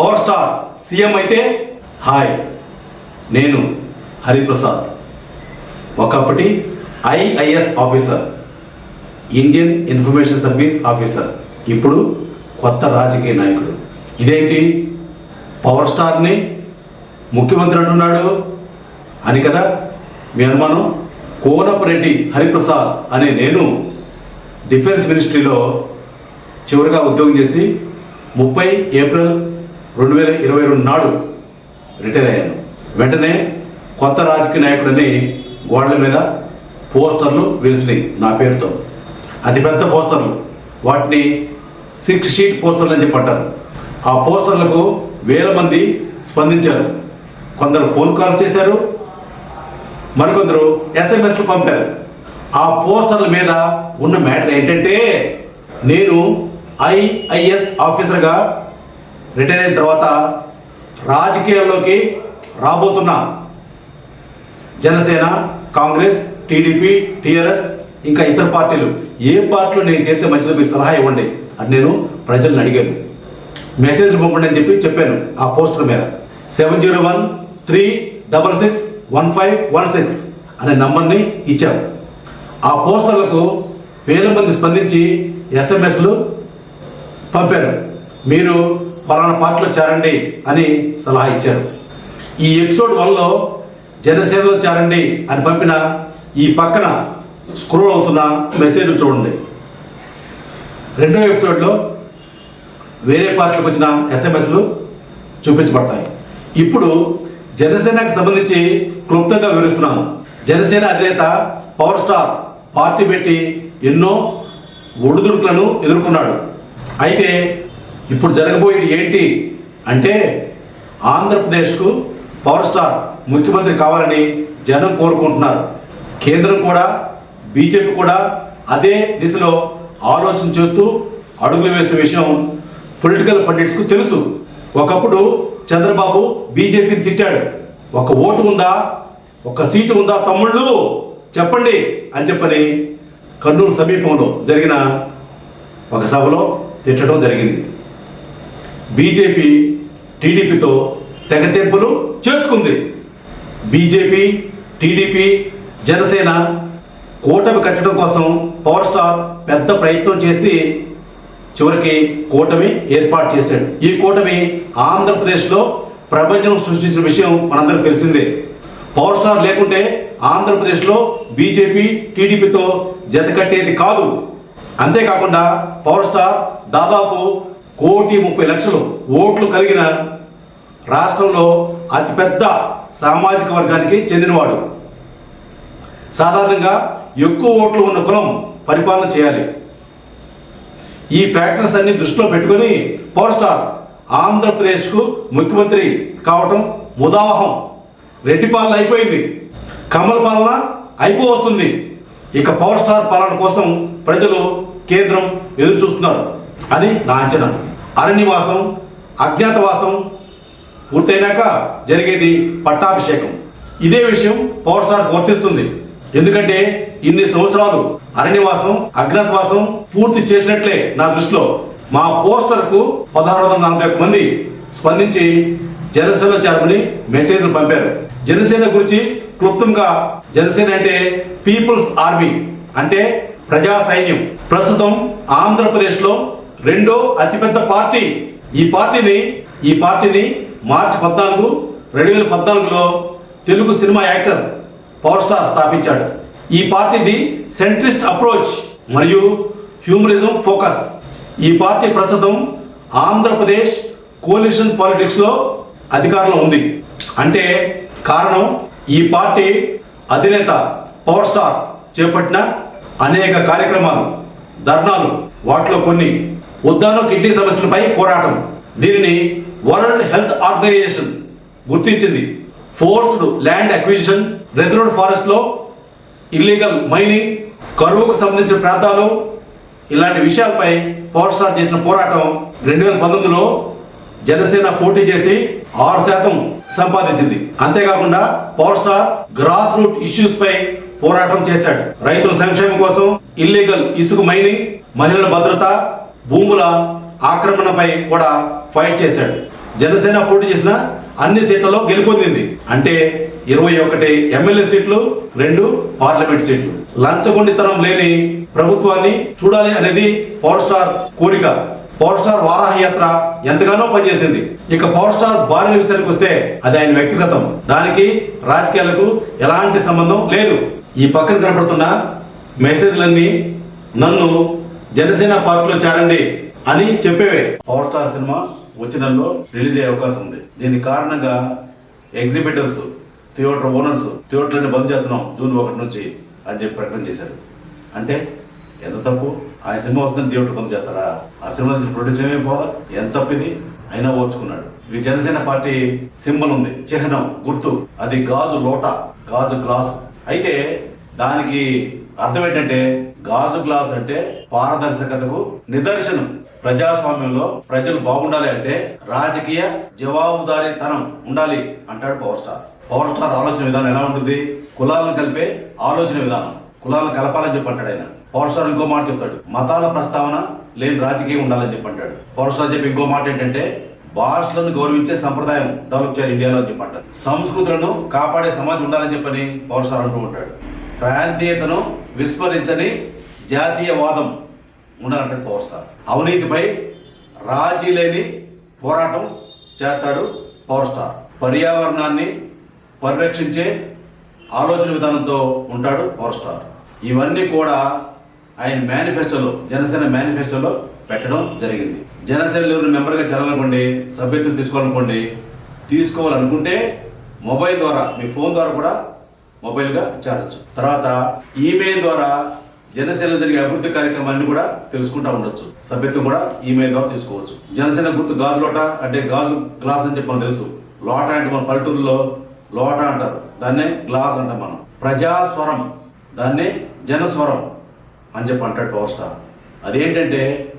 Power star CM అయితే hi నేను హరిప్రసాద్. ఒకప్పటి IIS officer Indian information service officer ఇప్పుడు కొత్త రాజకీయ నాయకుడు. ఇదేంటి? పవర్ స్టార్ని ముఖ్యమంత్రి అంటున్నాడు అని కదా మీ అనుమానం? కోనపరెడ్డి హరిప్రసాద్ అనే నేను డిఫెన్స్ మినిస్ట్రీలో చివరిగా ఉద్యోగం చేసి ముప్పై ఏప్రిల్ రెండు వేల ఇరవై రెండు నాడు రిటైర్ అయ్యాను. వెంటనే కొత్త రాజకీయ నాయకుడని గోడల మీద పోస్టర్లు వెలిసినాయి నా పేరుతో. అతిపెద్ద పోస్టర్లు. వాటిని సిక్స్ షీట్ పోస్టర్లు అని చెప్పారు ఆ పోస్టర్లకు వేల మంది స్పందించారు. కొందరు ఫోన్ కాల్ చేశారు. మరికొందరు ఎస్ఎంఎస్లు పంపారు. ఆ పోస్టర్ల మీద ఉన్న మ్యాటర్ ఏంటంటే నేను ఐఐఎస్ ఆఫీసర్గా రిటైర్ అయిన తర్వాత రాజకీయాల్లోకి రాబోతున్నా జనసేన కాంగ్రెస్ టీడీపీ టీఆర్ఎస్ ఇంకా ఇతర పార్టీలు ఏ పార్టీలో నేను చేస్తే మంచిదో మీరు సలహా ఇవ్వండి అని నేను ప్రజలను అడిగాను. మెసేజ్ పంపండి అని చెప్పి చెప్పాను ఆ పోస్టర్ మీద. Seven zero one three double six one five one six అనే నంబర్ని ఇచ్చాను ఆ పోస్టర్లకు వేల మంది స్పందించి ఎస్ఎంఎస్లు పంపారు. మీరు పలానా పార్టీలో చేరండి అని సలహా ఇచ్చారు. ఈ ఎపిసోడ్ వన్లో జనసేనలో చేరండి అని పంపిన ఈ పక్కన స్క్రోల్ అవుతున్న మెసేజ్ చూడండి. రెండో ఎపిసోడ్లో వేరే పార్టీలకు వచ్చిన ఎస్ఎంఎస్లు చూపించబడతాయి. ఇప్పుడు జనసేనకు సంబంధించి క్లుప్తంగా వివరిస్తున్నాము. జనసేన అధినేత పవర్ స్టార్ పార్టీ పెట్టి ఎన్నో ఒడిదుడుకులను ఎదుర్కొన్నాడు. అయితే ఇప్పుడు జరగబోయేది ఏంటి అంటే ఆంధ్రప్రదేశ్కు పవర్ స్టార్ ముఖ్యమంత్రి కావాలని జనం కోరుకుంటున్నారు. కేంద్రం కూడా బీజేపీ కూడా అదే దిశలో ఆలోచన చేస్తూ అడుగులు వేస్తున్న విషయం పొలిటికల్ పండిట్స్కు తెలుసు. ఒకప్పుడు చంద్రబాబు బీజేపీని తిట్టాడు. ఒక ఓటు ఉందా? ఒక సీటు ఉందా తమ్ముళ్ళు? చెప్పండి అని చెప్పని కర్నూలు సమీపంలో జరిగిన ఒక సభలో తిట్టడం జరిగింది. బీజేపీ టీడీపీతో తెగతెంపులు చేసుకుంది. బీజేపీ టీడీపీ జనసేన కూటమి కట్టడం కోసం పవర్ స్టార్ పెద్ద ప్రయత్నం చేసి చివరికి కూటమి ఏర్పాటు చేశాడు. ఈ కూటమి ఆంధ్రప్రదేశ్లో ప్రపంచం సృష్టించిన విషయం మనందరికీ తెలిసిందే. పవర్ స్టార్ లేకుంటే ఆంధ్రప్రదేశ్లో బీజేపీ టీడీపీతో జత కట్టేది కాదు. అంతేకాకుండా పవర్ స్టార్ దాదాపు కోటి ముప్పై లక్షలు ఓట్లు కలిగిన రాష్ట్రంలో అతిపెద్ద సామాజిక వర్గానికి చెందినవాడు. సాధారణంగా ఎక్కువ ఓట్లు ఉన్న కులం పరిపాలన చేయాలి. ఈ ఫ్యాక్టర్స్ అన్ని దృష్టిలో పెట్టుకొని పవర్ స్టార్ ఆంధ్రప్రదేశ్కు ముఖ్యమంత్రి కావటం ముదావహం రెడ్డి పాలన అయిపోయింది. కమల్ పాలన అయిపో వస్తుంది ఇక పవర్ స్టార్ పాలన కోసం ప్రజలు కేంద్రం ఎదురు చూస్తున్నారు అని నా అంచనా. అరణ్యవాసం అజ్ఞాతవాసం పూర్తయినాక జరిగేది పట్టాభిషేకం. ఇదే విషయం పవర్ స్టార్ వర్తిస్తుంది. ఎందుకంటే ఇన్ని సంవత్సరాలు అరణ్యవాసం అజ్ఞాతవాసం పూర్తి చేసినట్లే నా దృష్టిలో. మా పోస్టర్కు పదహారు వందల నలభై ఒక్క మంది స్పందించి జనసేన చేరమని మెసేజ్ పంపారు. జనసేన గురించి క్లుప్తంగా జనసేన అంటే పీపుల్స్ ఆర్మీ అంటే ప్రజా సైన్యం ప్రస్తుతం ఆంధ్రప్రదేశ్లో రెండో అతిపెద్ద పార్టీ. ఈ పార్టీని ఈ పార్టీని మార్చి పద్నాలుగు రెండు వేల పద్నాలుగులో Telugu cinema actor power star స్థాపించాడు. ఈ పార్టీది సెంట్రిస్ట్ అప్రోచ్ మరియు హ్యూమరిజం ఫోకస్. ఈ పార్టీ ప్రస్తుతం ఆంధ్రప్రదేశ్ కోలిషన్ పాలిటిక్స్లో అధికారంలో ఉంది. అంటే కారణం ఈ పార్టీ అధినేత పవర్ స్టార్ చేపట్టిన అనేక కార్యక్రమాలు ధర్నాలు వాటిలో కొన్ని. ఉద్దానం కిడ్నీ సమస్యలపై పోరాటం. దీనిని వరల్డ్ హెల్త్ ఆర్గనైజేషన్ గుర్తించింది. ఫోర్స్డ్ ల్యాండ్ అక్విజిషన్ రిజర్వ్డ్ ఫారెస్ట్లో ఇల్లీగల్ మైనింగ్ కరువుకు సంబంధించిన ప్రాంతాలు ఇలాంటి విషయాలపై పవర్ స్టార్ చేసిన పోరాటం రెండు వేల పంతొమ్మిదిలో జనసేన పోటీ చేసి ఆరు శాతం సంపాదించింది. అంతేకాకుండా power star grass root issues పై పోరాటం చేశాడు. రైతుల సంక్షేమం కోసం ఇల్లీగల్ ఇసుక మైనింగ్ మహిళల భద్రత భూముల ఆక్రమణపై కూడా ఫైట్ చేశాడు. జనసేన పోటీ చేసిన అన్ని సీట్లలో గెలుపొందింది. అంటే ఇరవై ఒకటి ఎమ్మెల్యే సీట్లు రెండు పార్లమెంట్ సీట్లు. లంచగొండితనం లేని ప్రభుత్వాన్ని చూడాలి అనేది పవర్ స్టార్ కోరిక. పవర్ స్టార్ వారాహ యాత్ర ఎంతగానో పనిచేసింది. ఇక పవర్ స్టార్ భార్య విషయానికి వస్తే అది ఆయన వ్యక్తిగతం. దానికి రాజకీయాలకు ఎలాంటి సంబంధం లేదు. ఈ పక్కన కనపడుతున్న మెసేజ్లన్నీ నన్ను జనసేన పార్టీలో చేరండి అని చెప్పేవే. పవర్ స్టార్ సినిమా వచ్చే రిలీజ్ అయ్యే అవకాశం ఉంది. దీనికి కారణంగా ఎగ్జిబిటర్స్ థియేటర్ ఓనర్స్ థియేటర్ని బంద్ చేస్తున్నాం జూన్ ఒకటి నుంచి అని చెప్పి ప్రకటన చేశారు. అంటే ఎంత తప్పు? ఆ సినిమా వస్తుంది థియేటర్ బంద్ చేస్తారా? ఆ సినిమా ప్రొడ్యూసర్ ఏమేమి పోదా ఎంత తప్పు ఇది? అయినా ఓర్చుకున్నాడు. ఇవి జనసేన పార్టీ సింబల్ ఉంది. చిహ్నం గుర్తు. అది గాజు లోట గాజు గ్లాస్. అయితే దానికి అర్థం ఏంటంటే గాజు గ్లాస్ అంటే పారదర్శకతకు నిదర్శనం. ప్రజాస్వామ్యంలో ప్రజలు బాగుండాలి అంటే రాజకీయ జవాబుదారీతనం ఉండాలి అంటాడు పవర్ స్టార్. పవర్ స్టార్ ఆలోచన విధానం ఎలా ఉంటుంది? కులాలను కలిపే ఆలోచన విధానం. కులాలను కలపాలని చెప్పంటాడు ఆయన. పవర్ స్టార్ ఇంకో మాట చెప్తాడు. మతాల ప్రస్తావన లేని రాజకీయం ఉండాలని చెప్పంటాడు. పవర్ స్టార్ చెప్పి ఇంకో మాట ఏంటంటే భాషలను గౌరవించే సంప్రదాయం డెవలప్ చేయాలి ఇండియాలో అని చెప్పంటారు సంస్కృతులను కాపాడే సమాజం ఉండాలని చెప్పని పవర్ స్టార్ అంటూ ఉంటాడు. ప్రాంతీయతను విస్మరించని జాతీయవాదం ఉండాలంటాడు పవర్ స్టార్ అవినీతిపై రాజీ లేని పోరాటం చేస్తాడు పవర్ స్టార్ పర్యావరణాన్ని పరిరక్షించే ఆలోచన విధానంతో ఉంటాడు పవర్ స్టార్ ఇవన్నీ కూడా ఆయన మేనిఫెస్టోలో జనసేన మేనిఫెస్టోలో పెట్టడం జరిగింది. జనసేనలో ఎవరు మెంబర్గా చేరాలనుకోండి సభ్యత్వం తీసుకోవాలనుకోండి తీసుకోవాలనుకుంటే మొబైల్ ద్వారా మీ ఫోన్ ద్వారా కూడా మొబైల్గా చేరొచ్చు. తర్వాత ఈమెయిల్ ద్వారా జనసేన జరిగే అభివృద్ధి కార్యక్రమాన్ని కూడా తెలుసుకుంటా ఉండొచ్చు. సభ్యత్వం కూడా ఈమెయిల్ ద్వారా తీసుకోవచ్చు. జనసేన గుర్తు గాజు లోట అంటే గాజు గ్లాస్ అని చెప్పి మనం తెలుసు. లోట అంటే మన పల్లెటూరులో లోట అంటారు. దాన్నే గ్లాస్ అంటాం మనం. ప్రజాస్వరం దాన్నే జనస్వరం అని చెప్పి అంటాడు పవర్ స్టార్. అదేంటంటే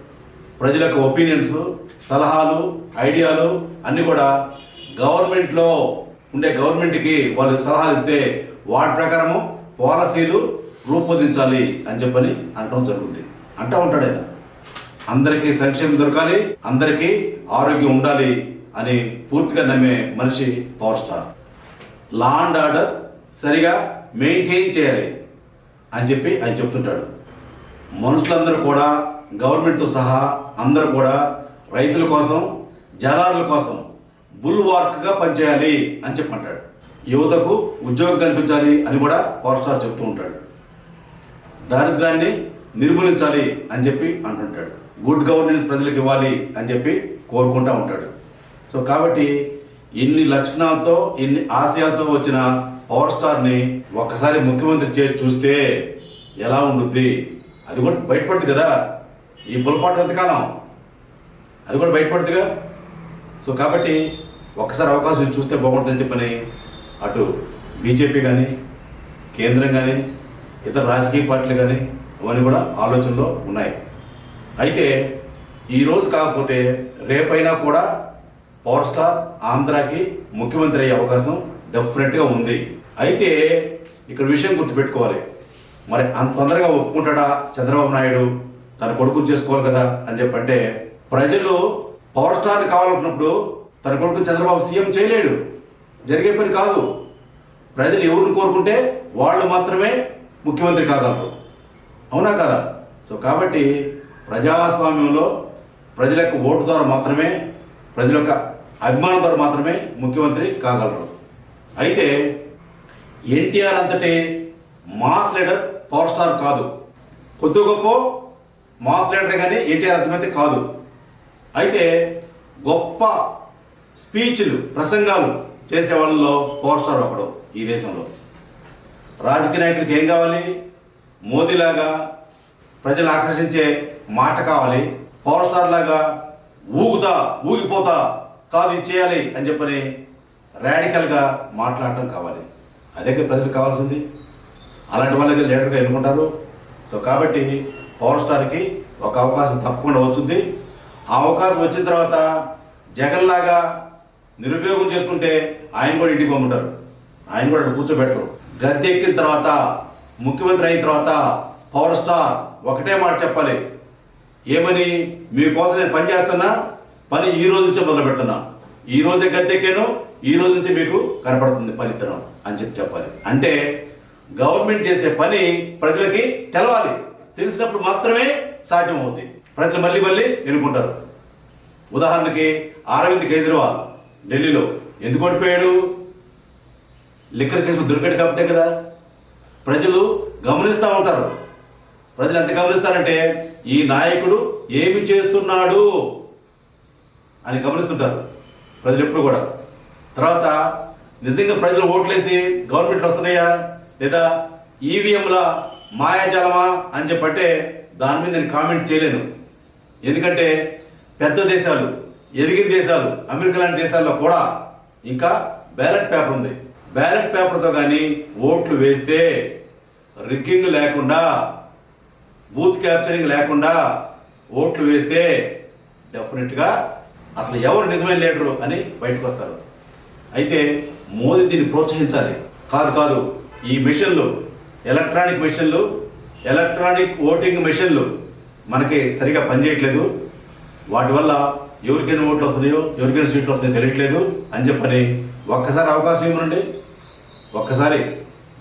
ప్రజల యొక్క ఒపీనియన్స్ సలహాలు ఐడియాలు అన్నీ కూడా గవర్నమెంట్లో ఉండే గవర్నమెంట్కి వాళ్ళు సలహాలు ఇస్తే వాటి ప్రకారము పాలసీలు రూపొందించాలి అని చెప్పని అనడం జరుగుతుంది అంటూ ఉంటాడు ఆయన. అందరికీ సంక్షేమం దొరకాలి అందరికీ ఆరోగ్యం ఉండాలి అని పూర్తిగా నమ్మే మనిషి power star. Law and order సరిగా మెయింటైన్ చేయాలి అని చెప్పి ఆయన చెప్తుంటాడు. మనుషులందరూ కూడా గవర్నమెంట్తో సహా అందరూ కూడా రైతుల కోసం జలాల కోసం బుల్ వార్క్గా పనిచేయాలి అని చెప్పి అంటాడు యువతకు ఉద్యోగం కల్పించాలి అని కూడా పవర్ స్టార్ చెప్తూ ఉంటాడు. దారిద్ర్యాన్ని నిర్మూలించాలి అని చెప్పి అంటుంటాడు. గుడ్ గవర్నెన్స్ ప్రజలకు ఇవ్వాలి అని చెప్పి కోరుకుంటా ఉంటాడు. సో కాబట్టి ఇన్ని లక్షణాలతో ఇన్ని ఆశయాలతో వచ్చిన పవర్ స్టార్ని ఒక్కసారి ముఖ్యమంత్రి చేసి చూస్తే ఎలా ఉండుద్ది? అది కూడా బయటపడుతుంది కదా. ఈ పొలపాటు ఎంతకాలం? అది కూడా బయటపడుతుందిగా సో కాబట్టి ఒక్కసారి అవకాశం చూస్తే బాగుంటుందని చెప్పని అటు బీజేపీ కానీ కేంద్రం కానీ ఇతర రాజకీయ పార్టీలు కానీ అవన్నీ కూడా ఆలోచనలో ఉన్నాయి. అయితే ఈరోజు కాకపోతే రేపైనా కూడా పవర్ స్టార్ ఆంధ్రాకి ముఖ్యమంత్రి అయ్యే అవకాశం డెఫినెట్గా ఉంది. అయితే ఇక్కడ విషయం గుర్తుపెట్టుకోవాలి. మరి అంత తొందరగా ఒప్పుకుంటాడా చంద్రబాబు నాయుడు? తన కొడుకుని చేసుకోవాలి కదా అని చెప్పంటే ప్రజలు పవర్ స్టార్ని కావాలనుకున్నప్పుడు తన కొడుకు చంద్రబాబు సీఎం చేయలేడు. జరిగే పని కాదు. ప్రజలు ఎవరిని కోరుకుంటే వాళ్ళు మాత్రమే ముఖ్యమంత్రి కాగలరు. అవునా కదా? సో కాబట్టి ప్రజాస్వామ్యంలో ప్రజల యొక్క ఓటు ద్వారా మాత్రమే ప్రజల యొక్క అభిమానం ద్వారా మాత్రమే ముఖ్యమంత్రి కాగలరు. అయితే ఎన్టీఆర్ అంతటి మాస్ లీడర్ పవర్ స్టార్ కాదు. కొద్ది గొప్ప మాస్ లీడర్ కానీ ఎన్టీఆర్ అంతమైతే కాదు. అయితే గొప్ప స్పీచ్లు ప్రసంగాలు చేసే వాళ్ళలో పవర్ స్టార్ ఒకడు ఈ దేశంలో. రాజకీయ నాయకుడికి ఏం కావాలి? మోదీలాగా ప్రజలు ఆకర్షించే మాట కావాలి. పవర్ స్టార్ లాగా ఊగుతా ఊగిపోతా కాదు ఇది చేయాలి అని చెప్పని రాడికల్గా మాట్లాడటం కావాలి. అదే ప్రజలకు కావాల్సింది. అలాంటి వాళ్ళకి లీడర్గా ఎన్నుకుంటారు. సో కాబట్టి పవర్ స్టార్కి ఒక అవకాశం తప్పకుండా వచ్చింది. ఆ అవకాశం వచ్చిన తర్వాత జగన్ లాగా నిరుపయోగం చేసుకుంటే ఆయన కూడా ఇంటికి పంపుతారు. ఆయన కూడా అక్కడ కూర్చోబెట్టరు. గద్దె ఎక్కిన తర్వాత ముఖ్యమంత్రి అయిన తర్వాత పవర్ స్టార్ ఒకటే మాట చెప్పాలి. ఏమని? మీకోసం నేను పని చేస్తున్నా పని ఈ రోజు నుంచే మొదలు పెడుతున్నా. ఈ రోజే గద్దెక్కాను ఈ రోజు నుంచి మీకు కనపడుతుంది ఫలితం అని చెప్పి చెప్పాలి. అంటే గవర్నమెంట్ చేసే పని ప్రజలకి తెలవాలి. తెలిసినప్పుడు మాత్రమే సాధ్యం అవుతుంది ప్రజలు మళ్ళీ మళ్ళీ ఎన్నుకుంటారు. ఉదాహరణకి అరవింద్ కేజ్రీవాల్. ఢిల్లీలో. ఎందుకు ఓడిపోయాడు? లిక్కర్ కేసు దొరికాడు కాబట్టే కదా. ప్రజలు గమనిస్తూ ఉంటారు. ప్రజలు ఎంత గమనిస్తారంటే ఈ నాయకుడు ఏమి చేస్తున్నాడు అని గమనిస్తుంటారు ప్రజలు ఎప్పుడు కూడా. తర్వాత నిజంగా ప్రజలు ఓట్లేసి గవర్నమెంట్లు వస్తున్నాయా? లేదా ఈవీఎంల మాయాజాలమా అని చెప్పంటే దాని మీద నేను కామెంట్ చేయలేను. ఎందుకంటే పెద్ద దేశాలు ఎదిగిన దేశాలు అమెరికా లాంటి దేశాల్లో కూడా ఇంకా బ్యాలెట్ పేపర్ ఉంది. బ్యాలెట్ పేపర్తో కానీ ఓట్లు వేస్తే రిగ్గింగ్ లేకుండా బూత్ క్యాప్చరింగ్ లేకుండా ఓట్లు వేస్తే డెఫినెట్గా అసలు ఎవరు నిజమైన లీడరు అని బయటకు వస్తారు. అయితే మోదీ దీన్ని ప్రోత్సహించాలి. కాదు కాదు. ఈ మిషన్లు ఎలక్ట్రానిక్ మిషన్లు ఎలక్ట్రానిక్ ఓటింగ్ మిషన్లు మనకి సరిగా పనిచేయట్లేదు. వాటి వల్ల ఎవరికైనా ఓట్లు వస్తున్నాయో ఎవరికైనా సీట్లు వస్తాయో తెలియట్లేదు. అని చెప్పని ఒక్కసారి అవకాశం ఇవ్వనండి ఒక్కసారి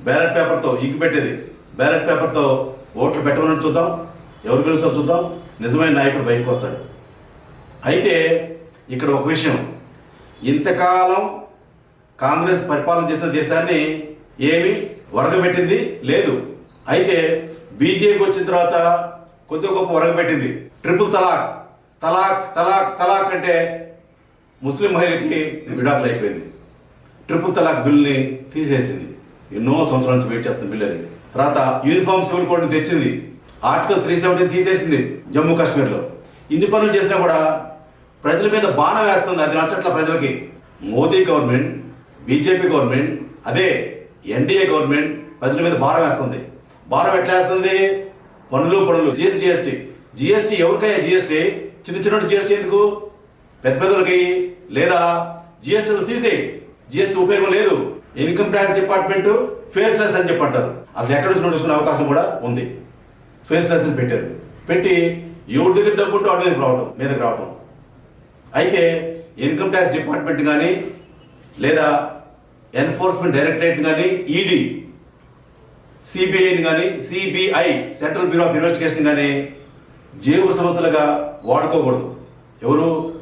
బ్యాలెట్ పేపర్తో ఇంకి పెట్టేది. బ్యాలెట్ పేపర్తో ఓట్లు పెట్టమని చూద్దాం. ఎవరు గెలుస్తారో చూద్దాం. నిజమైన నాయకుడు బయటకు వస్తాడు. అయితే ఇక్కడ ఒక విషయం. ఇంతకాలం కాంగ్రెస్ పరిపాలన చేసిన దేశాన్ని ఏమి వరగబెట్టింది లేదు. అయితే బీజేపీ వచ్చిన తర్వాత కొద్ది గొప్ప వరగబెట్టింది. ట్రిపుల్ తలాక్. తలాక్ తలాక్ తలాక్ అంటే ముస్లిం మహిళకి విడాకులు అయిపోయింది. ట్రిపుల్ తలాక్ బిల్ని తీసేసింది. ఎన్నో సంవత్సరాల నుంచి వెయిట్ చేస్తుంది బిల్ అది. తర్వాత యూనిఫామ్ సివిల్ కోడ్ తెచ్చింది. ఆర్టికల్ త్రీ సెవెంటీ తీసేసింది జమ్మూ కాశ్మీర్లో. ఇన్ని పనులు చేసినా కూడా ప్రజల మీద బాణం వేస్తుంది అది నచ్చట్ల ప్రజలకి. మోదీ గవర్నమెంట్ బీజేపీ గవర్నమెంట్ అదే ఎన్డీఏ గవర్నమెంట్ ప్రజల మీద భారం వేస్తుంది. భారం ఎట్లా వేస్తుంది? పనులు పనులు. GST GST. జిఎస్టీ ఎవరికయ్యా? జిఎస్టీ చిన్న చిన్న జిఎస్టీ ఎందుకు? పెద్ద పెద్దలకి లేదా జిఎస్టీ తీసి జిఎస్టీ ఉపయోగం లేదు. ఇన్కమ్ ట్యాక్స్ డిపార్ట్మెంట్ ఫేస్లెస్ అని చెప్పి అంటారు అసలు ఎక్కడ నుంచి నడుచుకునే అవకాశం కూడా ఉంది. ఫేస్లెస్ అని పెట్టారు. పెట్టి ఎవరి దగ్గర డబ్బు ఉంటే వాటి దగ్గర రావడం మీదకి రావడం అయితే ఇన్కమ్ ట్యాక్స్ డిపార్ట్మెంట్ కానీ లేదా ఎన్ఫోర్స్మెంట్ డైరెక్టరేట్ కానీ ఈడీ సిబిఐని కానీ CBI central bureau of investigation కానీ జేబు సంస్థలుగా వాడుకోకూడదు. ఎవరు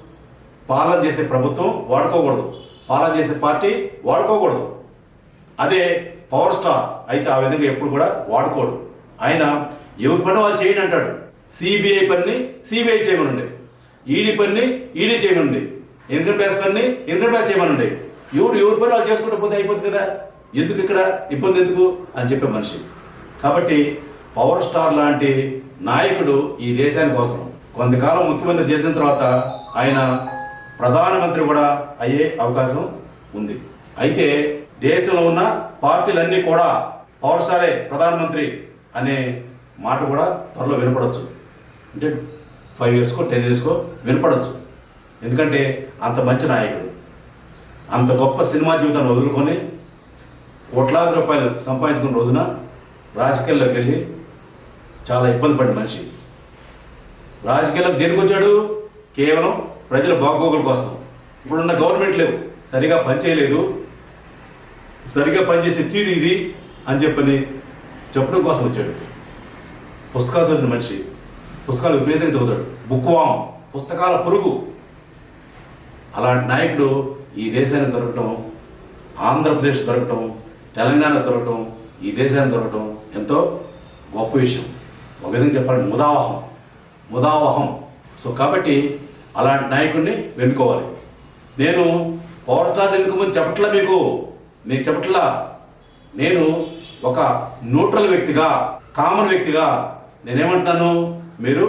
పాలన చేసే ప్రభుత్వం వాడుకోకూడదు. పాలన చేసే పార్టీ వాడుకోకూడదు. అదే పవర్ స్టార్ అయితే ఆ విధంగా ఎప్పుడు కూడా వాడుకోడు. ఆయన ఎవరి పని వాళ్ళు చేయండి అంటాడు. సిబిఐ పని సిబిఐ చేయమనండి. ఈడీ పని ఈడీ చేయమనండి. ఇన్కమ్ ట్యాక్స్ పని ఇన్కమ్ ట్యాక్స్ చేయమనండి. ఎవరు ఎవరి పని వాళ్ళు చేసుకుంటూ పోతే అయిపోతుంది కదా. ఎందుకు ఇక్కడ ఇబ్బంది ఎందుకు అని చెప్పే మనిషి. కాబట్టి పవర్ స్టార్ లాంటి నాయకుడు ఈ దేశానికి అవసరం కొంతకాలం ముఖ్యమంత్రి చేసిన తర్వాత ఆయన ప్రధానమంత్రి కూడా అయ్యే అవకాశం ఉంది. అయితే దేశంలో ఉన్న పార్టీలన్నీ కూడా పవర్ స్టారే ప్రధానమంత్రి అనే మాట కూడా త్వరలో వినపడవచ్చు అంటే ఫైవ్ ఇయర్స్కో టెన్ ఇయర్స్కో వినపడవచ్చు ఎందుకంటే అంత మంచి నాయకుడు. అంత గొప్ప సినిమా జీవితాన్ని వదులుకొని కోట్లాది రూపాయలు సంపాదించుకున్న రోజున రాజకీయాల్లోకి వెళ్ళి చాలా ఇబ్బంది పడిన మనిషి. రాజకీయాలకు దేనికి వచ్చాడు? కేవలం ప్రజల బాగోగుల కోసం. ఇప్పుడున్న గవర్నమెంట్ లేవు. సరిగా పనిచేయలేదు. సరిగా పనిచేసే తీరు ఇది అని చెప్పని చెప్పడం కోసం వచ్చాడు. పుస్తకాలు చదివిన మనిషి. పుస్తకాలు విపరీతంగా చదువుతాడు. బుక్వాం పుస్తకాల పురుగు. అలాంటి నాయకుడు ఈ దేశాన్ని దొరకటం ఆంధ్రప్రదేశ్ దొరకటం తెలంగాణ దొరకటం ఈ దేశాన్ని దొరకటం ఎంతో గొప్ప విషయం. ఒక విధంగా చెప్పాలంటే ముదావహం ముదావహం. సో కాబట్టి అలాంటి నాయకుడిని వెనుకోవాలి నేను పవర్ స్టార్ ఎన్నుకోమని చెప్పట్లా మీకు? నేను చెప్పట్లా? నేను ఒక న్యూట్రల్ వ్యక్తిగా కామన్ వ్యక్తిగా నేనేమంటున్నాను? మీరు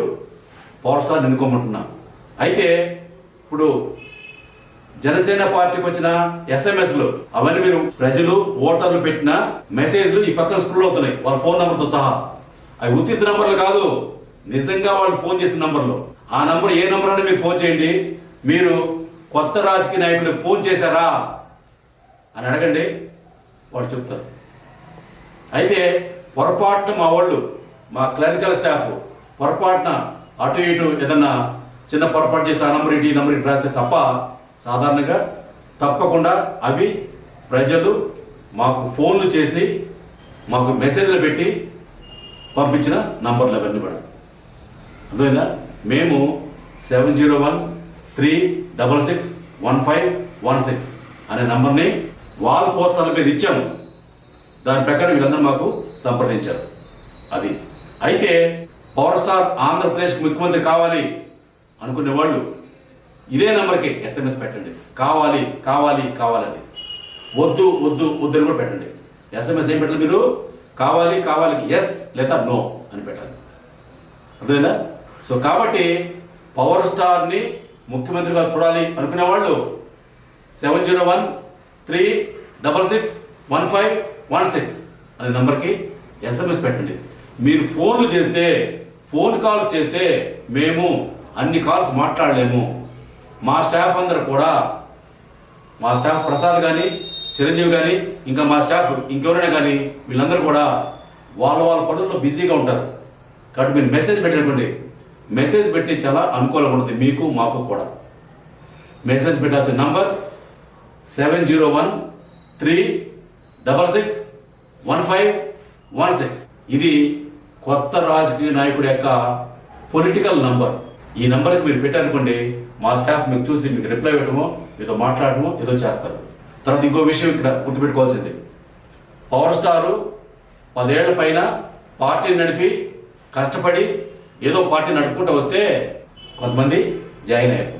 పవర్ స్టార్ ఎన్నుకోమంటున్నా అయితే ఇప్పుడు జనసేన పార్టీకి వచ్చిన ఎస్ఎంఎస్లు అవన్నీ మీరు ప్రజలు ఓటర్లు పెట్టిన మెసేజ్లు ఈ పక్కన స్క్రోల్ అవుతున్నాయి. వాళ్ళ ఫోన్ నెంబర్తో సహా. అవి ఉచిత నెంబర్లు కాదు. నిజంగా వాళ్ళు ఫోన్ చేసిన నంబర్లో. ఆ నంబర్ ఏ నంబర్ అని మీకు ఫోన్ చేయండి. మీరు కొత్త రాజకీయ నాయకుడికి ఫోన్ చేశారా? అని అడగండి. వాళ్ళు చెప్తారు. అయితే పొరపాటున మా వాళ్ళు మా క్లరికల్ స్టాఫ్ పొరపాటున అటు ఇటు ఏదన్నా చిన్న పొరపాటు చేస్తే ఆ నంబర్ ఇటు ఈ నంబర్ ఇటు రాస్తే తప్ప సాధారణంగా తప్పకుండా అవి ప్రజలు మాకు ఫోన్లు చేసి మాకు మెసేజ్లు పెట్టి పంపించిన నంబర్లు అవన్నీ కూడా. అర్థమైందా? మేము seven zero one three double six one five one six అనే నంబర్ని వాల్ పోస్టర్ల మీద ఇచ్చాము. దాని ప్రకారం వీళ్ళందరూ మాకు సంప్రదించారు. అది. అయితే పవర్ స్టార్ ఆంధ్రప్రదేశ్ ముఖ్యమంత్రి కావాలి అనుకునే వాళ్ళు ఇదే నెంబర్కి ఎస్ఎంఎస్ పెట్టండి. కావాలి కావాలి కావాలని. వద్దు వద్దు వద్దు అని కూడా పెట్టండి. ఎస్ఎంఎస్ ఏం పెట్టాలి మీరు? కావాలి కావాలికి ఎస్ లేదా నో అని పెట్టాలి. అర్థమైందా? సో కాబట్టి పవర్ స్టార్ని ముఖ్యమంత్రిగా చూడాలి అనుకునే వాళ్ళు seven zero one three double six one five one six అనే నెంబర్కి ఎస్ఎంఎస్ పెట్టండి. మీరు ఫోన్లు చేస్తే ఫోన్ కాల్స్ చేస్తే మేము అన్ని కాల్స్ మాట్లాడలేము. మా స్టాఫ్ అందరు కూడా మా స్టాఫ్ ప్రసాద్ కానీ చిరంజీవి కానీ ఇంకా మా స్టాఫ్ ఇంకెవరైనా కానీ వీళ్ళందరూ కూడా వాళ్ళ వాళ్ళ పనుల్లో బిజీగా ఉంటారు. కాబట్టి మీరు మెసేజ్ పెట్టనుకోండి మెసేజ్ పెట్టి చాలా అనుకూలంగా ఉంటుంది. మీకు మాకు కూడా. మెసేజ్ పెట్టాల్సిన number seven zero one three double six one five one six. ఇది కొత్త రాజకీయ నాయకుడి యొక్క పొలిటికల్ నంబర్. ఈ నంబర్కి మీరు పెట్టారనుకోండి మా స్టాఫ్ మీకు చూసి మీకు రిప్లై ఇవ్వడమో మీతో మాట్లాడటమో ఏదో చేస్తారు. తర్వాత ఇంకో విషయం ఇక్కడ గుర్తుపెట్టుకోవాల్సింది. పవర్ స్టారు పదేళ్ళ పైన పార్టీ నడిపి కష్టపడి ఏదో పార్టీ నడుపుకుంటూ వస్తే కొంతమంది జాయిన్ అయ్యారు.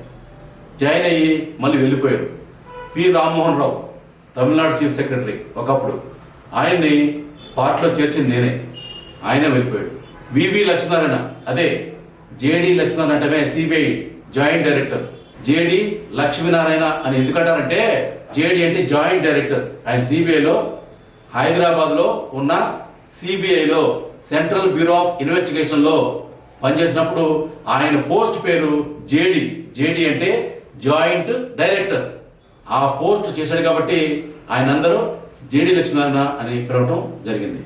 జాయిన్ అయ్యి మళ్ళీ వెళ్ళిపోయారు. P. Rammohan Rao Tamil Nadu chief secretary ఒకప్పుడు. ఆయన్ని పార్టీలో చేర్చింది నేనే. ఆయనే వెళ్ళిపోయాడు. వివి లక్ష్మీనారాయణ అదే జేడి లక్ష్మీనారాయణ అంటే CBI joint director. JD Lakshminarayana అని ఎందుకంటారంటే జేడి అంటే జాయింట్ డైరెక్టర్. ఆయన సిబిఐలో హైదరాబాద్లో ఉన్న సిబిఐలో సెంట్రల్ బ్యూరో ఆఫ్ ఇన్వెస్టిగేషన్లో పనిచేసినప్పుడు ఆయన పోస్ట్ పేరు జేడి. జేడి అంటే జాయింట్ డైరెక్టర్. ఆ పోస్ట్ చేశాడు కాబట్టి ఆయన అందరూ జేడి లక్ష్మీనారాయణ అని పిలవటం జరిగింది.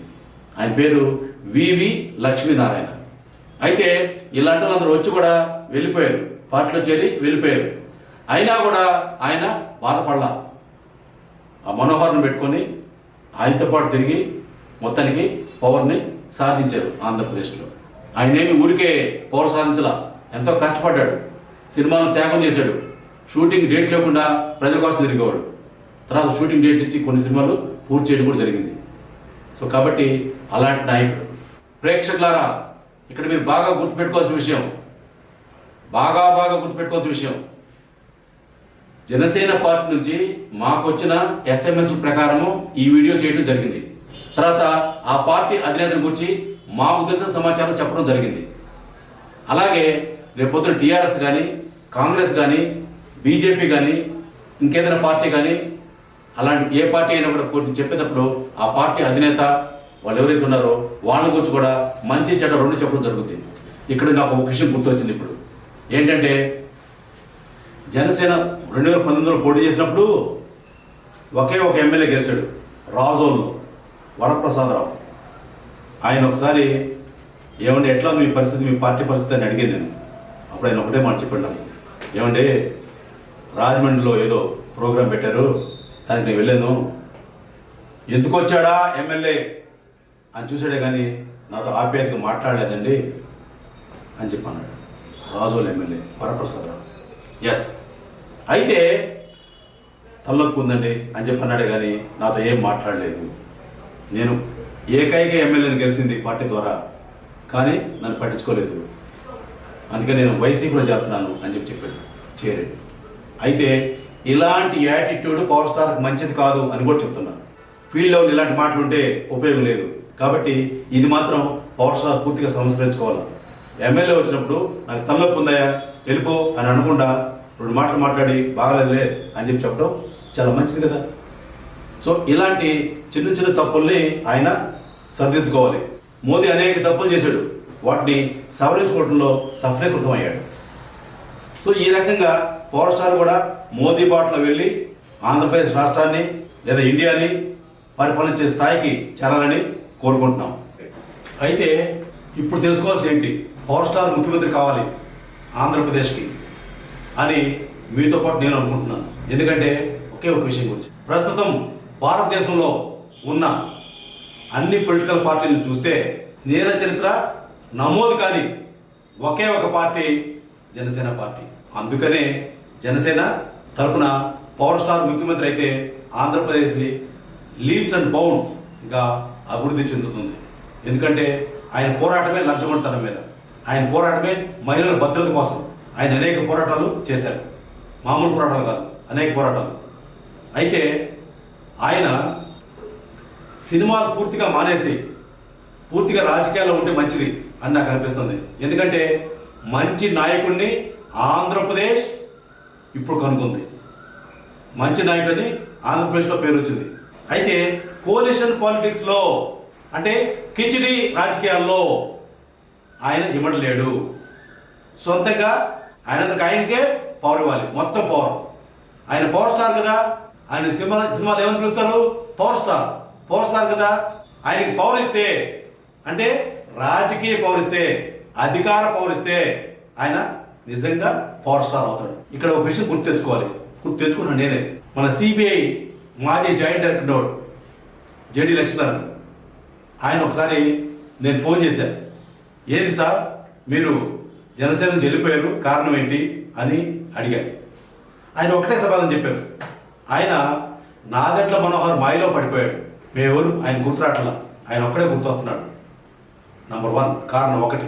ఆయన పేరు వివి లక్ష్మీనారాయణ. అయితే ఇలాంటి వాళ్ళందరూ వచ్చి కూడా వెళ్ళిపోయారు. పార్టీలో చేరి వెళ్ళిపోయారు. అయినా కూడా ఆయన బాధపడలా. ఆ మనోహర్ని పెట్టుకొని ఆయనతో పాటు తిరిగి మొత్తానికి పవర్ని సాధించారు ఆంధ్రప్రదేశ్లో. ఆయనేమి ఊరికే పౌర సాధించలా. ఎంతో కష్టపడ్డాడు. సినిమాను త్యాగం చేశాడు. షూటింగ్ డేట్ లేకుండా ప్రజల కోసం తిరిగేవాడు తర్వాత షూటింగ్ డేట్ ఇచ్చి కొన్ని సినిమాలు పూర్తి చేయడం కూడా జరిగింది. సో కాబట్టి అలాంటి నాయకుడు. ప్రేక్షకులారా ఇక్కడ మీరు బాగా గుర్తుపెట్టుకోవాల్సిన విషయం. బాగా బాగా గుర్తుపెట్టుకోవాల్సిన విషయం. జనసేన పార్టీ నుంచి మాకు వచ్చిన ఎస్ఎంఎస్ ప్రకారము ఈ వీడియో చేయడం జరిగింది. తర్వాత ఆ పార్టీ అధినేతను గురించి మా ఉద్దేశం సమాచారం చెప్పడం జరిగింది. అలాగే రేపొద్దున టీఆర్ఎస్ కానీ కాంగ్రెస్ కానీ బీజేపీ కానీ ఇంకేదైనా పార్టీ కానీ అలాంటి ఏ పార్టీ అయినా కూడా కొన్ని చెప్పేటప్పుడు ఆ పార్టీ అధినేత వాళ్ళు ఎవరైతే ఉన్నారో వాళ్ళ గురించి కూడా మంచి చెడ్డ రెండు చెప్పడం జరుగుతుంది. ఇక్కడ నాకు ఒక విషయం గుర్తొచ్చింది ఇప్పుడు. ఏంటంటే జనసేన రెండు వేల పంతొమ్మిదిలో పోటీ చేసినప్పుడు ఒకే ఒక ఎమ్మెల్యే గెలిచాడు. రాజోలు వరప్రసాదరావు. ఆయన ఒకసారి ఏమండి ఎట్లా మీ పరిస్థితి మీ పార్టీ పరిస్థితి అని అడిగేది నేను అప్పుడు ఆయన ఒకటే మాట చెప్పండి నాకు. ఏమండి రాజమండ్రిలో ఏదో ప్రోగ్రాం పెట్టారు దానికి నేను వెళ్ళాను. ఎందుకు వచ్చాడా ఎమ్మెల్యే? అని చూసాడే కానీ నాతో ఆప్యాయతగా మాట్లాడలేదండి అని చెప్పి అన్నాడు రాజోల్ ఎమ్మెల్యే వరప్రసాదరావు ఎస్ అయితే తలనొప్పి ఉందండి అని చెప్పి అన్నాడే కానీ నాతో ఏం మాట్లాడలేదు. నేను ఏకైక ఎమ్మెల్యేని గెలిచింది పార్టీ ద్వారా కానీ నన్ను పట్టించుకోలేదు. అందుకే నేను వైసీపీలో చేరుతున్నాను అని చెప్పి చెప్పాడు చేరేది. అయితే ఇలాంటి యాటిట్యూడ్ పవర్ స్టార్కి మంచిది కాదు అని కూడా చెప్తున్నాను ఫీల్డ్లో ఇలాంటి మాటలు ఉంటే ఉపయోగం లేదు. కాబట్టి ఇది మాత్రం పవర్ స్టార్ పూర్తిగా సంస్కరించుకోవాలి? ఎమ్మెల్యే వచ్చినప్పుడు నాకు తలనొప్పి ఉందాయా వెళ్ళిపో అని అనకుండా రెండు మాటలు మాట్లాడి బాగలేదులే అని చెప్పి చెప్పడం చాలా మంచిది కదా. సో ఇలాంటి చిన్న చిన్న తప్పుల్ని ఆయన సరిదిద్దుకోవాలి. మోదీ అనేక తప్పులు చేశాడు. వాటిని సవరించుకోవడంలో సఫలీకృతమయ్యాడు. సో ఈ రకంగా పవర్ స్టార్ కూడా మోదీ బాటలో వెళ్ళి ఆంధ్రప్రదేశ్ రాష్ట్రాన్ని లేదా ఇండియాని పరిపాలించే స్థాయికి చేరాలని కోరుకుంటున్నాం. అయితే ఇప్పుడు తెలుసుకోవాల్సింది ఏంటి? పవర్ స్టార్ ముఖ్యమంత్రి కావాలి ఆంధ్రప్రదేశ్కి అని మీతో పాటు నేను అనుకుంటున్నాను. ఎందుకంటే ఒకే ఒక విషయం గురించి. ప్రస్తుతం భారతదేశంలో ఉన్న అన్ని పొలిటికల్ పార్టీలను చూస్తే నేర చరిత్ర నమోదు కానీ ఒకే ఒక పార్టీ జనసేన పార్టీ. అందుకనే జనసేన తరపున పవర్ స్టార్ ముఖ్యమంత్రి అయితే ఆంధ్రప్రదేశ్ లీప్స్ అండ్ బౌండ్స్ ఇంకా అభివృద్ధి చెందుతుంది. ఎందుకంటే ఆయన పోరాటమే లంచగొండతనం మీద. ఆయన పోరాటమే మహిళల భద్రత కోసం ఆయన అనేక పోరాటాలు చేశారు. మామూలు పోరాటాలు కాదు అనేక పోరాటాలు. అయితే ఆయన సినిమాలు పూర్తిగా మానేసి పూర్తిగా రాజకీయాల్లో ఉంటే మంచిది అని నాకు అనిపిస్తుంది. ఎందుకంటే మంచి నాయకుడిని ఆంధ్రప్రదేశ్ ఇప్పుడు కనుక్కుంది మంచి నాయకుడిని ఆంధ్రప్రదేశ్లో పేరు వచ్చింది. అయితే కోలిషన్ పాలిటిక్స్లో అంటే కిచిడి రాజకీయాల్లో ఆయన ఇవ్వడలేడు సొంతంగా ఆయనంతకు ఆయనకే పవర్ ఇవ్వాలి. మొత్తం పవర్ ఆయన పవర్ స్టార్ కదా. ఆయన సినిమా సినిమాలు ఏమని పిలుస్తారు? పవర్ స్టార్ పోస్తారు కదా. ఆయనకి పవర్ ఇస్తే అంటే రాజకీయ పవర్ ఇస్తే అధికార పవర్ ఇస్తే ఆయన నిజంగా పవర్ స్టార్ అవుతాడు. ఇక్కడ ఒక విషయం గుర్తు తెచ్చుకోవాలి. గుర్తు తెచ్చుకున్నాను నేనే. మన సిబిఐ మాజీ జాయింట్ డైరెక్టర్ ఉండేవాడు జేడి లక్ష్మణ్ ఆయన ఒకసారి నేను ఫోన్ చేశాను ఏంది సార్ మీరు జనసేన నుంచి వెళ్ళిపోయారు కారణం ఏంటి? అని అడిగారు ఆయన ఒకటే సమాధానం చెప్పారు. ఆయన నాదెంట్ల మనోహర్ మాయలో పడిపోయాడు. మేమెవరు? ఆయన గుర్తురాట్ల ఆయన ఒక్కడే గుర్తొస్తున్నాడు. నంబర్ వన్ కారణం ఒకటి.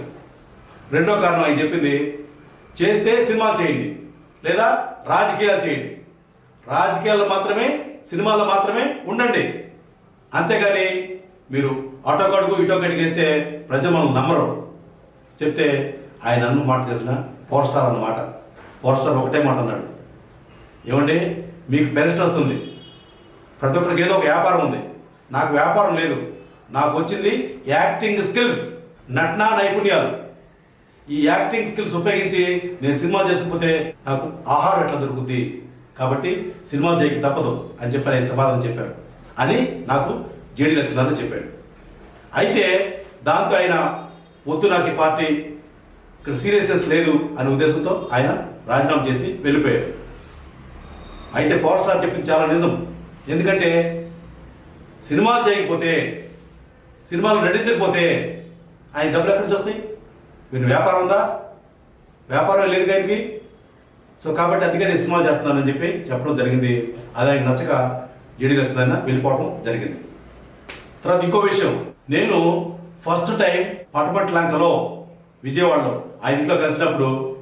రెండో కారణం ఆయన చెప్పింది చేస్తే సినిమాలు చేయండి లేదా రాజకీయాలు చేయండి. రాజకీయాల్లో మాత్రమే సినిమాల్లో మాత్రమే ఉండండి. అంతేగాని మీరు అటో కడుగు ఇటో కడిగేస్తే ప్రజలు మనం నమ్మరు. చెప్తే ఆయన అన్న మాట తెలిసిన పవర్ స్టార్ అన్నమాట. పవర్ స్టార్ ఒకటే మాట అన్నాడు. ఏమండి? మీకు పెరిస్ట్ వస్తుంది. ప్రతి ఒక్కరికి ఏదో ఒక వ్యాపారం ఉంది. నాకు వ్యాపారం లేదు. నాకు వచ్చింది యాక్టింగ్ స్కిల్స్ నటనా నైపుణ్యాలు. ఈ యాక్టింగ్ స్కిల్స్ ఉపయోగించి నేను సినిమా చేసుకుపోతే నాకు ఆహారం ఎట్లా దొరుకుద్ది? కాబట్టి సినిమా చేయక తప్పదు అని చెప్పి ఆయన సమాధానం చెప్పారు. అని నాకు జేడి లక్ష్మణ్ చెప్పాడు. అయితే దాంతో ఆయన వద్దు నాకు ఈ పార్టీ ఇక్కడ సీరియస్నెస్ లేదు అనే ఉద్దేశంతో ఆయన రాజీనామా చేసి వెళ్ళిపోయారు. అయితే పవర్ స్టార్ చెప్పింది చాలా నిజం. ఎందుకంటే సినిమాలు చేయకపోతే సినిమాలు నటించకపోతే ఆయన డబ్బులు ఎక్కడి నుంచి వస్తాయి? వీళ్ళు వ్యాపారం ఉందా? వ్యాపారం లేదు ఆయనకి? సో కాబట్టి అందుకే నేను సినిమాలు చేస్తున్నానని చెప్పి చెప్పడం జరిగింది. అది ఆయన నచ్చక జేడీ లక్ష్మణ వెళ్ళిపోవడం జరిగింది. తర్వాత ఇంకో విషయం. నేను ఫస్ట్ టైం పటమట్ లంకలో విజయవాడలో ఆ ఇంట్లో కలిసినప్పుడు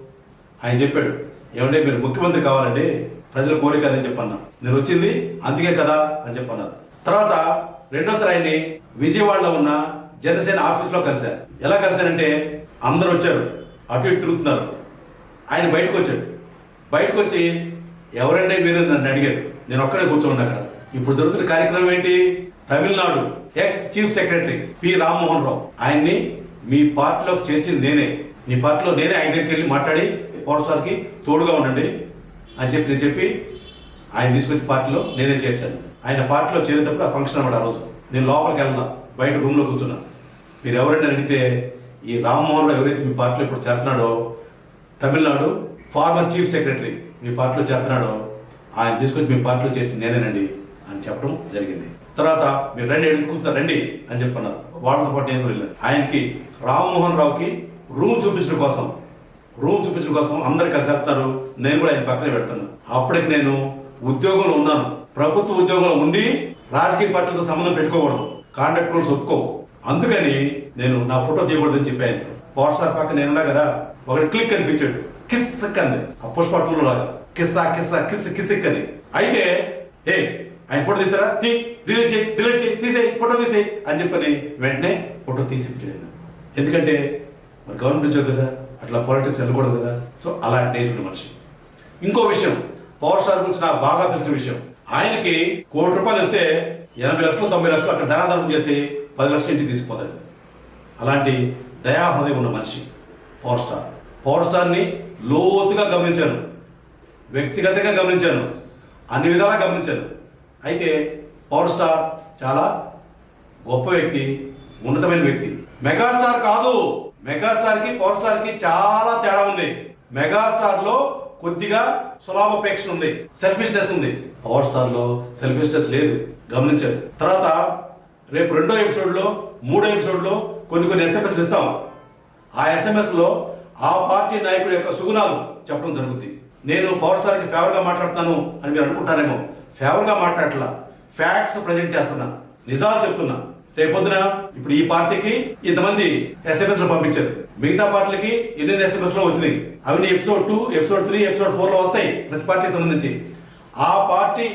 ఆయన చెప్పాడు ఏమంటే మీరు ముఖ్యమంత్రి కావాలండి ప్రజల కోరిక అదని చెప్పన్నా. నేను వచ్చింది అందుకే కదా అని చెప్పన్నారు తర్వాత రెండోసారి ఆయన్ని విజయవాడలో ఉన్న జనసేన ఆఫీస్లో కలిశారు. ఎలా కలిశారంటే అందరూ వచ్చారు. అటు ఇటు తిరుగుతున్నారు. ఆయన బయటకు వచ్చాడు. బయటకు వచ్చి ఎవరండి మీరు నన్ను అడిగారు. నేను ఒక్కడే కూర్చోండి అక్కడ. ఇప్పుడు జరుగుతున్న కార్యక్రమం ఏంటి? Tamil Nadu ex chief secretary P Rammohan Rao. ఆయన్ని మీ పార్టీలోకి చేర్చింది నేనే. మీ పార్టీలో నేనే ఆయన దగ్గరికి వెళ్ళి మాట్లాడి పవర్ తోడుగా ఉండండి అని చెప్పి నేను చెప్పి ఆయన తీసుకొచ్చి పార్టీలో నేనే చేర్చాను. ఆయన పార్టీలో చేరేటప్పుడు ఆ ఫంక్షన్ అన్నమాట ఆ రోజు. నేను లోపలికి వెళ్ళినా బయట రూమ్లో కూర్చున్నా. మీరు ఎవరైనా అడిగితే ఈ రామ్మోహన్ రావు ఎవరైతే మీ పార్టీలో ఇప్పుడు చేరుతున్నాడో తమిళనాడు ఫార్మర్ చీఫ్ సెక్రటరీ మీ పార్టీలో చేరుతున్నాడో ఆయన తీసుకొచ్చి మీ పార్టీలో చేర్చి నేనేనండి అని చెప్పడం జరిగింది. తర్వాత మీరు రండి ఎందుకు కూర్చున్నారు రండి అని చెప్పన్నారు. వాళ్ళతో పాటు నేను వెళ్ళాను. ఆయనకి రామ్మోహన్ రావుకి రూమ్ చూపించడం కోసం రూమ్ చూపించడం కోసం అందరు కలిసి వస్తారు నేను కూడా ఆయన పక్కనే పెడతాను. అప్పటికి నేను ఉద్యోగంలో ఉన్నాను. ప్రభుత్వ ఉద్యోగంలో ఉండి రాజకీయ పార్టీలతో సంబంధం పెట్టుకోకూడదు. కాంట్రాక్ట్ రూల్స్ ఒప్పుకోవు. అందుకని నేను నా ఫోటో తీయకూడదని చెప్పాను. పవర్ స్టార్ పక్క నేను ఉన్నా కదా ఒకటి క్లిక్ అనిపించాడు కిస్ అంది. ఆ పుష్పట్లో లాగా. కిస్సా కిస్సా కిస్ కిసిక్ అని అయితే ఏ ఆయన ఫోటో తీసారా? తీ డిలీట్ చేయి డిలీట్ చేయి తీసేయి ఫోటో తీసేయి అని చెప్పని వెంటనే ఫోటో తీసి పెట్టాను ఎందుకంటే మరి గవర్నమెంట్ ఉద్యోగం కదా అట్లా పాలిటిక్స్ వెళ్ళకూడదు కదా. సో అలాంటి నేర్చుకున్న మనిషి. ఇంకో విషయం పవర్ స్టార్ గురించి నాకు బాగా తెలిసిన విషయం. ఆయనకి కోటి రూపాయలు ఇస్తే ఎనభై లక్షలు తొంభై లక్షలు అక్కడ ధనాదానం చేసి పది లక్షలు ఇంటికి తీసుకుపోతాడు. అలాంటి దయాహృదయం ఉన్న మనిషి పవర్ స్టార్. పవర్ స్టార్ని లోతుగా గమనించాను. వ్యక్తిగతంగా గమనించాను. అన్ని విధాలా గమనించాను. అయితే పవర్ స్టార్ చాలా గొప్ప వ్యక్తి ఉన్నతమైన వ్యక్తి. మెగాస్టార్ కాదు. మెగాస్టార్కి పవర్ స్టార్కి చాలా తేడా ఉంది. మెగాస్టార్లో కొద్దిగా సులాభాపేక్ష ఉంది సెల్ఫిష్నెస్ ఉంది. పవర్ స్టార్లో సెల్ఫిష్నెస్ లేదు గమనించారు తర్వాత రేపు రెండో ఎపిసోడ్లో మూడో ఎపిసోడ్లో కొన్ని కొన్ని ఎస్ఎంఎస్ ఇస్తాం. ఆ ఎస్ఎంఎస్లో ఆ పార్టీ నాయకుడి యొక్క సుగుణాలు చెప్పడం జరుగుతుంది నేను పవర్ స్టార్కి ఫేవర్గా అని మీరు అనుకుంటారేమో. ఫేవర్గా మాట్లాడట్లా. ఫ్యాక్ట్స్ ప్రజెంట్ చేస్తున్నా. నిజాలు చెప్తున్నా. రేపొద్దున ఇప్పుడు ఈ పార్టీకి ఇంతమంది ఎస్ఎంఎస్లో పంపించారు. మిగతా పార్టీలకి ఎన్ని ఎస్ఎంఎస్లో వచ్చినాయి? అవన్నీ episode two episode three episode ఫోర్లో వస్తాయి ప్రతి పార్టీకి సంబంధించి. ఆ పార్టీ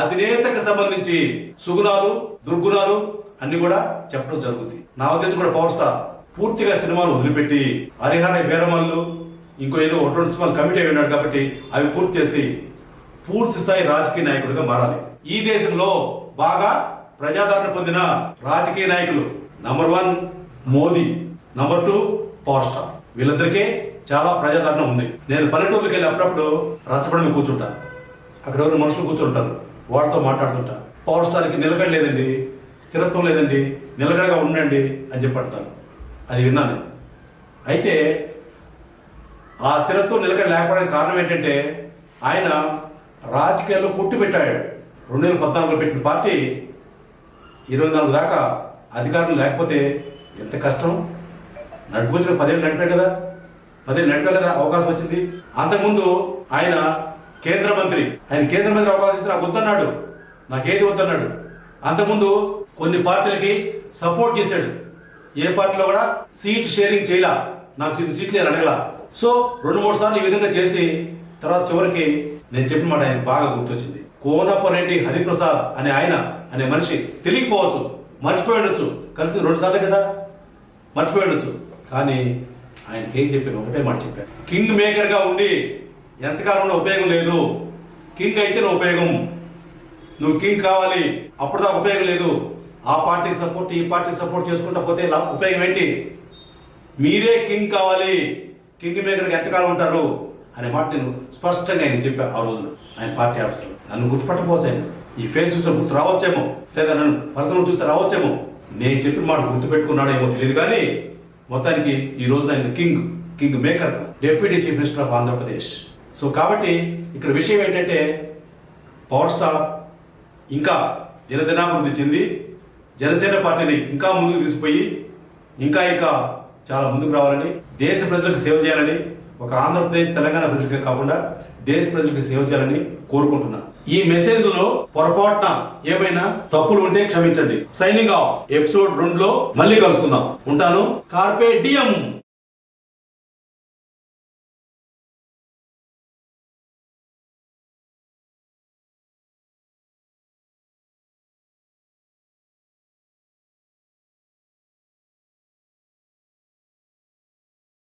అధినేతకు సంబంధించి సుగుణాలు దుర్గుణాలు అన్ని కూడా చెప్పడం జరుగుతుంది. నా ఉద్దేశం కూడా పవర్ స్టార్ పూర్తిగా సినిమాలు వదిలిపెట్టి హరిహర వీరమల్లు ఇంకో ఏదో ఒకటి రెండు సినిమాలు కమిటీ అయి ఉన్నాడు కాబట్టి అవి పూర్తి చేసి పూర్తి స్థాయి రాజకీయ నాయకుడిగా మారాలి. ఈ దేశంలో బాగా ప్రజాదరణ పొందిన రాజకీయ నాయకులు. Number one Modi. Number two power star వీళ్ళందరికీ చాలా ప్రజాదరణ ఉంది. నేను పల్లెటూరుకి వెళ్ళి అప్పుడప్పుడు రచ్చపడి కూర్చుంటా. అక్కడ ఎవరు మనుషులు కూర్చుంటారు. వాళ్ళతో మాట్లాడుతుంటా. పవర్ స్టార్కి నిలకడ లేదండి. స్థిరత్వం లేదండి. నిలకడగా ఉండండి అని చెప్పి అంటారు. అది విన్నాను. అయితే ఆ స్థిరత్వం నిలకడ లేకపోవడానికి కారణం ఏంటంటే ఆయన రాజకీయాల్లో కొట్టు పెట్టాడు. రెండు వేల పద్నాలుగులో పెట్టిన పార్టీ ఇరవై నాలుగు దాకా అధికారులు లేకపోతే ఎంత కష్టం? నడిపించిన పదేళ్ళు నడిపే కదా. పదేళ్ళు నడిపే కదా అవకాశం వచ్చింది. అంతకుముందు ఆయన కేంద్ర మంత్రి ఆయన కేంద్ర మంత్రి అవకాశం ఇస్తే నాకు వద్దన్నాడు. నాకేది వద్దన్నాడు. అంతకుముందు కొన్ని పార్టీలకి సపోర్ట్ చేశాడు. ఏ పార్టీలో కూడా సీట్ షేరింగ్ చేయలా. నాకు సీట్లు నేను అడగల. సో రెండు మూడు సార్లు ఈ విధంగా చేసి తర్వాత చివరికి నేను చెప్పిన మాట ఆయనకు బాగా గుర్తొచ్చింది. కోనపరెడ్డి హరిప్రసాద్ అనే ఆయన అనే మనిషి తెలియకపోవచ్చు మర్చిపోయి ఉండొచ్చు. కలిసి రెండు సార్లు కదా? మర్చిపోయి ఉండొచ్చు. కానీ ఆయనకి ఏం చెప్పాను ఒకటే మాట చెప్పాను కింగ్ మేకర్గా ఉండి ఎంతకాలంలో ఉపయోగం లేదు? కింగ్ అయితేనే ఉపయోగం. నువ్వు కింగ్ కావాలి అప్పుడు దాకా ఉపయోగం లేదు. ఆ పార్టీకి సపోర్ట్ ఈ పార్టీకి సపోర్ట్ చేసుకుంటా పోతే ఉపయోగం ఏంటి? మీరే కింగ్ కావాలి. కింగ్ మేకర్కి ఎంతకాలం ఉంటారు? అనే మాట నేను స్పష్టంగా ఆయన చెప్పా ఆ రోజున. ఆయన పార్టీ ఆఫీసులో. నన్ను గుర్తుపట్టకపోవచ్చు ఆయన. ఈ ఫేస్ చూస్తే గుర్తు రావచ్చేమో. లేదా నన్ను పర్సనల్ చూస్తే రావచ్చేమో. నేను చెప్పిన మాట గుర్తుపెట్టుకున్నాడేమో తెలియదు కానీ మొత్తానికి ఈ రోజున ఆయన king king maker deputy chief minister of Andhra Pradesh so కాబట్టి ఇక్కడ విషయం ఏంటంటే పవర్ స్టార్ ఇంకా దినదినాభివృద్ధి చెంది జనసేన పార్టీని ఇంకా ముందుకు తీసుకుపోయి ఇంకా ఇంకా చాలా ముందుకు రావాలని దేశ ప్రజలకు సేవ చేయాలని ఒక ఆంధ్రప్రదేశ్ తెలంగాణ ప్రజలకే కాకుండా దేశ ప్రజలకు సేవ చేయాలని కోరుకుంటున్నాను ఈ మెసేజ్లలో పొరపాటున ఏమైనా తప్పులు ఉంటే క్షమించండి. సైనింగ్ ఆఫ్ ఎపిసోడ్ రెండులో మళ్ళీ కలుసుకుందాం. ఉంటాను. కార్పే డిఎం